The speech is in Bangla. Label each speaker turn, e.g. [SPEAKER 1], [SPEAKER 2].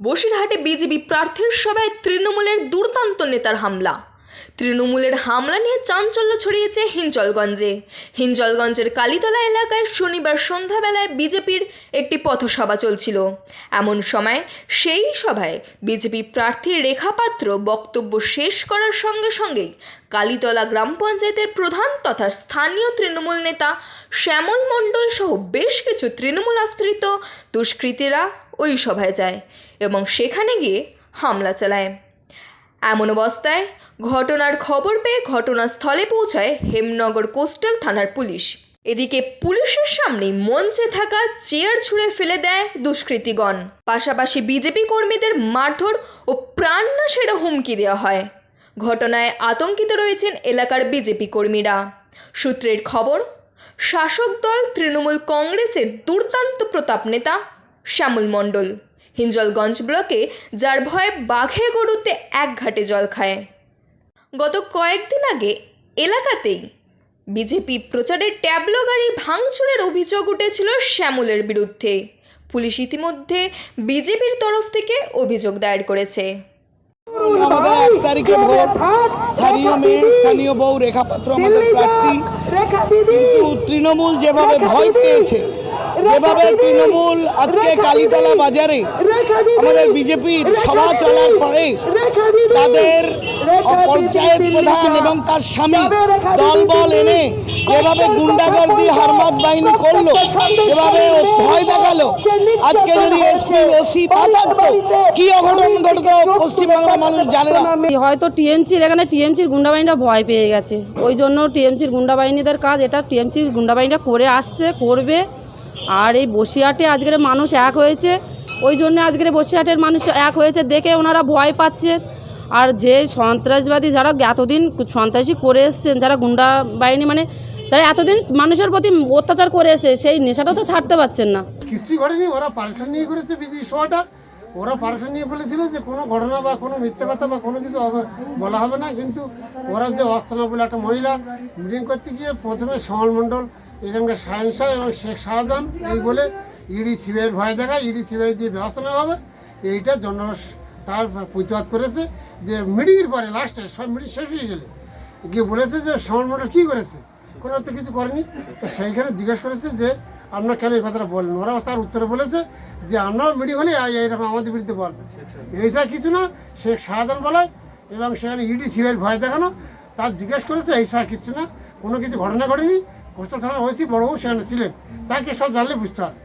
[SPEAKER 1] বসিরহাটে বিজেপি প্রার্থীর সভায় তৃণমূলের দুর্দান্ত নেতার হামলা। তৃণমূলের হামলা নিয়ে চাঞ্চল্য ছড়িয়েছে হিঞ্চলগঞ্জে। হিঞ্চলগঞ্জের কালীতলা এলাকায় শনিবার সন্ধ্যাবেলায় বিজেপির একটি পথসভা চলছিল। এমন সময় সেই সভায় বিজেপি প্রার্থী রেখা পাত্র বক্তব্য শেষ করার সঙ্গে সঙ্গেই কালীতলা গ্রাম পঞ্চায়েতের প্রধান তথা স্থানীয় তৃণমূল নেতা শ্যামল মণ্ডল সহ বেশ কিছু তৃণমূল আশ্রিত দুষ্কৃতীরা ওই সভায় যায় এবং সেখানে গিয়ে হামলা চালায়। এমন অবস্থায় ঘটনার খবর পেয়ে ঘটনাস্থলে পৌঁছায় হেমনগর কোস্টাল থানার পুলিশ। এদিকে পুলিশের সামনে মঞ্চে থাকা চেয়ার ছুঁড়ে ফেলে দেয় দুষ্কৃতীগণ। পাশাপাশি বিজেপি কর্মীদের মারধর ও প্রাণনাশেরও হুমকি দেওয়া হয়। ঘটনায় আতঙ্কিত রয়েছেন এলাকার বিজেপি কর্মীরা। সূত্রের খবর, শাসক দল তৃণমূল কংগ্রেসের দুর্দান্ত প্রতাপ নেতা শ্যামল মণ্ডল। হিঞ্জলগঞ্জ ব্লকে, যার ভয়ে বাঘে গরুতে এক ঘাটে জল খায়। গত কয়েকদিন আগে এলাকাতেই বিজেপি প্রচারের ট্যাবলো গাড়ি ভাঙচুরের অভিযোগ উঠেছিল শ্যামলের বিরুদ্ধে। পুলিশ ইতিমধ্যে বিজেপির তরফ থেকে অভিযোগ দায়ের করেছে।
[SPEAKER 2] স্থানীয় বউ রেখা পাত্র আমাদের প্রার্থী। কিন্তু তৃণমূল যেভাবে ভয় পেয়েছে যেভাবে তৃণমূল আজকে কালীতলা বাজারে আমাদের বিজেপির সভা চলার পরে তাদের পঞ্চায়েত প্রধান এবং তার স্বামী দলবল এনে যেভাবে গুন্ডাগর্দি হারমাত বাহিনী করল। যেভাবে ভয় দেখাল। আজকে যদি এসপি ওসি না থাকতো কি অঘটন ঘটতো পশ্চিমবাংলার মানুষ জানে না।
[SPEAKER 3] হয়তো টিএমসির এখানে টিএমসির গুন্ডাবাহিনীরা ভয় পেয়ে গেছে। ওই জন্য টিএমসির গুন্ডাবাহিনীদের কাজ এটা টিএমসির গুন্ডাবাহিনীরা করে আসছে করবে। আর এই বসিরহাটে আজকের মানুষ এক হয়েছে। ওই জন্য আজকের বসিরহাটের মানুষ এক হয়েছে, দেখে ওনারা ভয় পাচ্ছে। আর যে সন্ত্রাসবাদী যারা এতদিন সন্ত্রাসী করে এসছেন, যারা গুন্ডা বাহিনী মানে তারা এতদিন মানুষের প্রতি অত্যাচার করে এসে, সেই নেশাটা তো ছাড়তে পারছেন না।
[SPEAKER 4] কিছুই ঘটেনি ওরা পারেশান নিয়ে করেছে বিজেপি সভাটা। ওরা পারেশান নিয়ে বলেছিল যে কোনো ঘটনা বা কোনো মিথ্যে কথা বা কোনো কিছু বলা হবে না। কিন্তু ওরা যে অস্তানা বলে একটা মহিলা মিটিং করতে গিয়ে প্রথমে শ্যামল মণ্ডল এখানকার সায়েন্স শাহ এবং শেখ শাহজাহান এই বলে ইডি সিবিআইয়ের ভয় দেখায়। ইডি সিবিআই দিয়ে ব্যবস্থা নেওয়া হবে এইটা জনরস তার প্রতিবাদ করেছে যে মিটিংয়ের পরে লাস্টে সব মিটিং শেষ হয়ে গেলে গিয়ে বলেছে যে শ্যামল মণ্ডল কী করেছে? কোনো তো কিছু করেনি। তো সেইখানে জিজ্ঞেস করেছে যে আপনার কেন এই কথাটা বলেন ওরা তার উত্তরে বলেছে যে আপনার মিটিং হলে এই- এইরকম আমাদের বিরুদ্ধে বলবে। এইসব কিছু না শেখ শাহজাহান বলায় এবং সেখানে ইডি সিবিআই ভয় দেখানো তার জিজ্ঞেস করেছে, এই ছাড়া কিছু না? কোনো কিছু ঘটনা ঘটেনি? কোস্টাল থানার ওসি বড়বাবু সেখানে ছিলেন। তাকে সব জানলে বুঝতে পারবে।